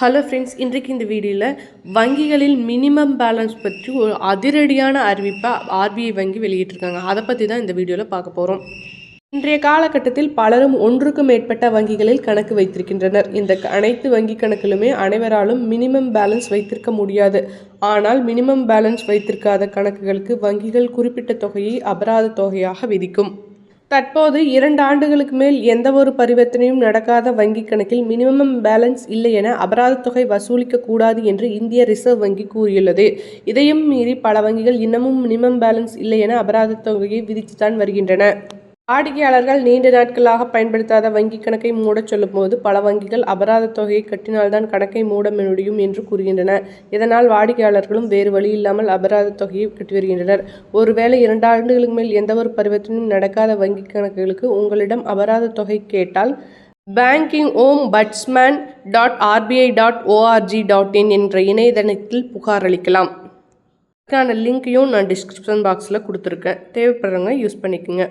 Hello friends இன்றைக்கு இந்த வீடியோவில் வங்கிகளில் மினிமம் பேலன்ஸ் பற்றி ஒரு அதிரடியான அறிவிப்பை ஆர்பிஐ வங்கி வெளியிட்டிருக்காங்க. அதை பற்றி தான் இந்த வீடியோவில் பார்க்க போகிறோம் இன்றைய காலகட்டத்தில் பலரும் ஒன்றுக்கும் மேற்பட்ட வங்கிகளில் கணக்கு வைத்திருக்கின்றனர். இந்த க- அனைத்து வங்கி கணக்கிலுமே அனைவராலும் மினிமம் பேலன்ஸ் வைத்திருக்க முடியாது. ஆனால் மினிமம் பேலன்ஸ் வைத்திருக்காத கணக்குகளுக்கு வங்கிகள் குறிப்பிட்ட தொகையை அபராத தொகையாக விதிக்கும். தற்போது இரண்டு ஆண்டுகளுக்கு மேல் எந்த ஒரு பரிவர்த்தனையும் நடக்காத வங்கிக் கணக்கில் மினிமம் பேலன்ஸ் இல்லை என அபராத தொகை வசூலிக்க கூடாது என்று இந்திய ரிசர்வ் வங்கி கூறியுள்ளது. இதையும் மீறி பல வங்கிகள் இன்னமும் மினிமம் பேலன்ஸ் இல்லை என அபராத தொகையை விதித்துத்தான் வருகின்றன. வாடிக்கையாளர்கள் நீண்ட நாட்களாக பயன்படுத்தாத வங்கிக் கணக்கை மூடச் சொல்லும்போது பல வங்கிகள் அபராத தொகையை கட்டினால்தான் கணக்கை மூட முடியும் என்று கூறுகின்றன. இதனால் வாடிக்கையாளர்களும் வேறு வழி இல்லாமல் அபராத தொகையை கட்டி வருகின்றனர். ஒருவேளை இரண்டு ஆண்டுகளுக்கு மேல் எந்தவொரு பரிவர்த்தனையும் நடக்காத வங்கிக் கணக்குகளுக்கு உங்களிடம் அபராத தொகை கேட்டால் banking ombudsman dot RBI dot ORG dot in என்ற இணையதளத்தில் புகார் அளிக்கலாம். இதுக்கான லிங்க்கையும் நான் டிஸ்கிரிப்ஷன் பாக்ஸில் கொடுத்துருக்கேன். தேவைப்படுறவங்க யூஸ் பண்ணிக்கோங்க.